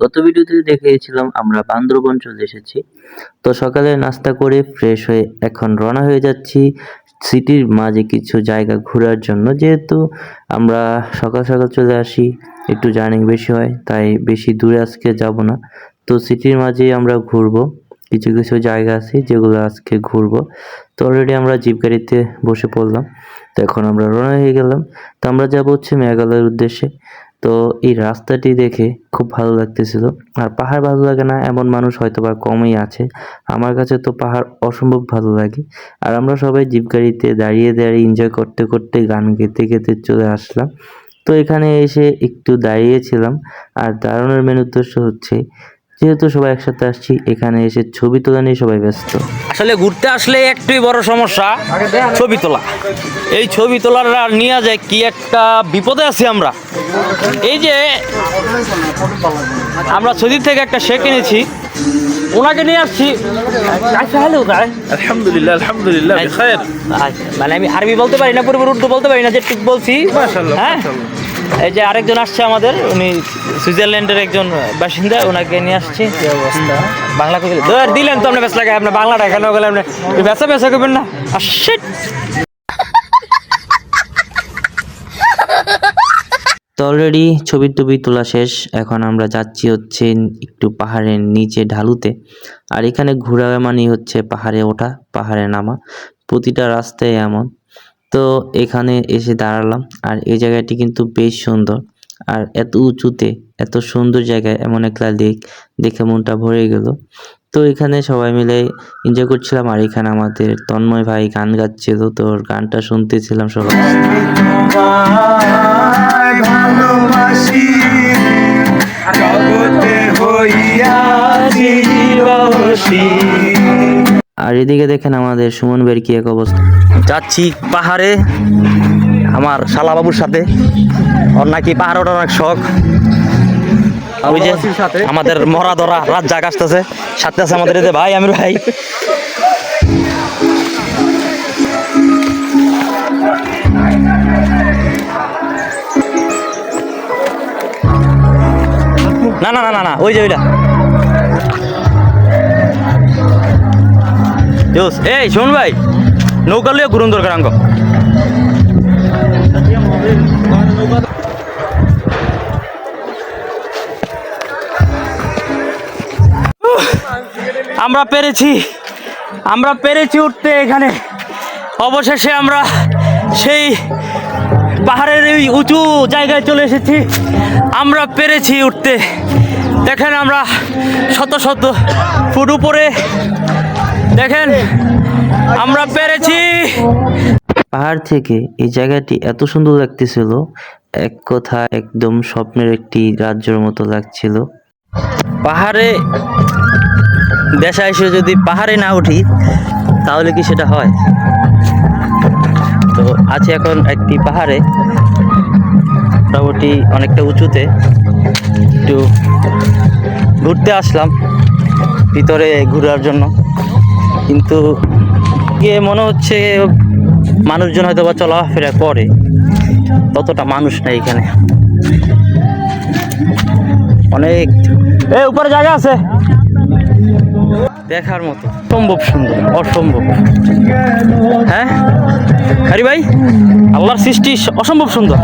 গত ভিডিওতে দেখিয়েছিলাম, আমরা বান্দরবন চলে এসেছি। তো সকালে নাস্তা করে ফ্রেশ হয়ে এখন রওনা হয়ে যাচ্ছি সিটির মাঝে কিছু জায়গা ঘোরার জন্য। যেহেতু আমরা সকাল সকাল চলে আসি, একটু জার্নি বেশি হয়, তাই বেশি দূরে আজকে যাব না। তো সিটির মাঝেই আমরা ঘুরবো, কিছু কিছু জায়গা আছে যেগুলো আজকে ঘুরবো। তো অলরেডি আমরা জিপ গাড়িতে বসে পড়লাম, তো এখন আমরা রওনা হয়ে গেলাম। তো আমরা যাব হচ্ছে মেঘালয়ের উদ্দেশ্যে। তো এই রাস্তাটি দেখে খুব ভালো লাগতেছিল। আর পাহাড় ভালো লাগে না, এমন মানুষ হয়তো বা কমই আছে। আমার কাছে তো পাহাড় অসম্ভব ভালো লাগে। আর আমরা সবাই জিপ গাড়িতে দাঁড়িয়ে দাঁড়িয়ে এনজয় করতে করতে গান গেতে গেতে চলে আসলাম। তো এখানে এসে একটু দাঁড়িয়েছিলাম। আর দাঁড়ানোর মেন উদ্দেশ্য হচ্ছে যেহেতু সবাই একসাথে আসছি এখানে এসে ছবি তোলা নিয়ে সবাই ব্যস্ত। আসলে ঘুরতে আসলে একটুই বড় সমস্যা ছবি তোলা। এই ছবি তোলার নিয়ে যায় কি একটা বিপদে আছি আমরা। এই যে আমরা সৌদি থেকে একটা শেখ এনেছি ওনাকে নিয়ে আসছি। আলহামদুলিল্লাহ আলহামদুলিল্লাহ মানে আমি আরবি বলতে পারি না পুরোপুরি উর্দু বলতে পারি না যে ঠিক বলছি হ্যাঁ? এই যে আরেকজন আসছে আমাদের উনি সুইজারল্যান্ডের একজন বাসিন্দা ওনাকে নিয়ে আসছি। বাংলা কবি দিলেন তো আপনি ব্যস্ত লাগে আপনার বাংলাটা এখানে গেলে আপনি ব্যস্ত ব্যস্ত করবেন না। আর তো অলরেডি ছবি টবি তোলা শেষ এখন আমরা যাচ্ছি হচ্ছে একটু পাহাড়ের নিচে ঢালুতে। আর এখানে ঘোরা মানে হচ্ছে পাহাড়ে ওঠা পাহাড়ে নামা। প্রতিটা রাস্তায় এমন। তো এখানে এসে দাঁড়ালাম। আর এই জায়গাটি কিন্তু বেশ সুন্দর। আর এত উঁচুতে, এত সুন্দর জায়গায় এমন একটা লেক দেখে মনটা ভরে গেল। তো এখানে সবাই মিলে এনজয় করছিলাম। আর এখানে আমাদের তন্ময় ভাই গান গাচ্ছিল। তোর গানটা শুনতেছিলাম সবাই। এদিকে দেখেন আমাদের সুমন ভাইয়ের কি এক অবস্থা। যাচ্ছি পাহাড়ে আমার শালাবাবুর সাথে। ওর নাকি পাহাড় ওঠার অনেক শখ। ওই যে আমাদের মরা ধরা রাত জাগ আসতেছে। সাথে আছে আমাদের যে ভাই আমির ভাই। না না না না না ওই যে ওইটা। এই শোন ভাই, নৌকা লিয়ে দরকার আমরা পেরেছি আমরা পেরেছি উঠতে এখানে। অবশেষে আমরা সেই পাহাড়ের এই উঁচু জায়গায় চলে এসেছি। আমরা পেরেছি উঠতে। দেখেন আমরা শত শত ফুট উপরে দেখেন আমরা পেরেছি। পাহাড় থেকে এই জায়গাটি এত সুন্দর লাগতেছিল এক কথা একদম স্বপ্নের একটি রাজ্যের মতো লাগছিল। পাহাড়ে দেশা এসে যদি পাহাড়ে না উঠি তাহলে কি সেটা হয়? তো আছে এখন একটি পাহাড়ে মোটামুটি অনেকটা উঁচুতে। একটু ঘুরতে আসলাম ভিতরে ঘোরার জন্য। কিন্তু গিয়ে মনে হচ্ছে মানুষজন হয়তো বা চলাফেরা করে। ততটা মানুষ নেই এখানে। অনেক। এ, উপরে জায়গা আছে? দেখার মতো। অসম্ভব সুন্দর, অসম্ভব। হ্যাঁ? হ্যারি ভাই, আল্লাহর সৃষ্টি অসম্ভব সুন্দর।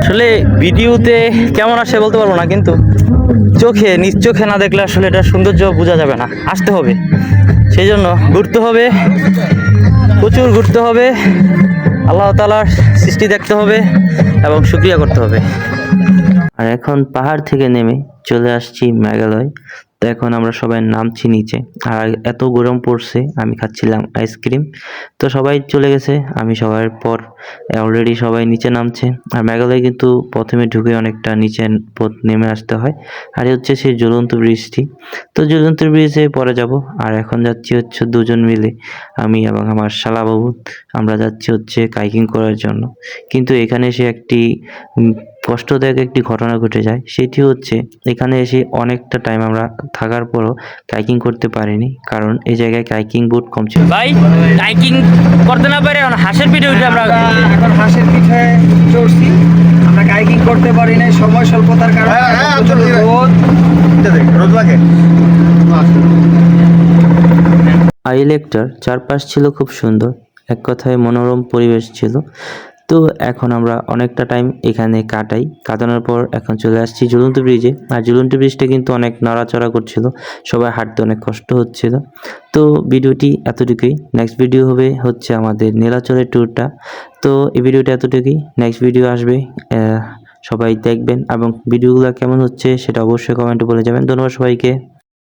আসলে ভিডিওতে কেমন আসে বলতে পারব না, কিন্তু চোখে, নিজ চোখে না দেখলে আসলে এটা সৌন্দর্য বোঝা যাবে না। আসতে হবে। সেই জন্য ঘুরতে হবে। প্রচুর ঘুরতে হবে। আল্লাহ তালার সৃষ্টি দেখতে হবে এবং সুক্রিয়া করতে হবে। আর এখন পাহাড় থেকে নেমে চলে আসছি মেঘালয়। তো এখন আমরা সবাই নামছি নিচে। আর এত গরম পড়ছে, আমি খাচ্ছিলাম আইসক্রিম তো সবাই চলে গেছে, আমি সবার পর অলরেডি সবাই নিচে নামছে। আর মেঘালয় কিন্তু প্রথমে ঢুকে অনেকটা নিচে পথ নেমে আসতে হয়। আর হচ্ছে সেই জ্বলন্ত ব্রিজটি তো জ্বলন্ত ব্রিজে পরে যাব। আর এখন যাচ্ছি হচ্ছে দুজন মিলে, আমি এবং আমার শালাবাবু আমরা যাচ্ছি হচ্ছে কাইকিং করার জন্য। কিন্তু এখানে এসে একটি কষ্টদায়ক একটি ঘটনা ঘটে যায় সেটি হচ্ছে এখানে এসে অনেকটা টাইম আমরা থাকার পরও কাইকিং করতে পারিনি কারণ এই জায়গায় কাইকিং বুট কম ছিল। ভাই কাইকিং করতে না পারে এখন হাঁসের পিঠে উঠে আমরা এখন হাঁসের পিঠে চড়ছি আমরা কাইকিং করতে পারি নাই সময় স্বল্পতার কারণে প্রচুর রোদ। আই লেকটার চারপাশ ছিল খুব সুন্দর এক কথায় মনোরম পরিবেশ ছিল। তো এখন আমরা অনেকটা টাইম এখানে কাটাই। কাটানোর পর এখন চলে আসছি ঝুলন্ত ব্রিজে আর ঝুলন্ত ব্রিজটা কিন্তু অনেক নড়াচড়া করছিল। সবাই হাঁটতে অনেক কষ্ট হচ্ছিল। তো ভিডিওটি এতটুকুই। নেক্সট ভিডিও হবে হচ্ছে আমাদের নীলাচলের ট্যুরটা তো এই ভিডিওটা এতটুকুই। নেক্সট ভিডিও আসবে সবাই দেখবেন। এবং ভিডিওগুলো কেমন হচ্ছে সেটা অবশ্যই কমেন্টে বলে যাবেন। ধন্যবাদ সবাইকে।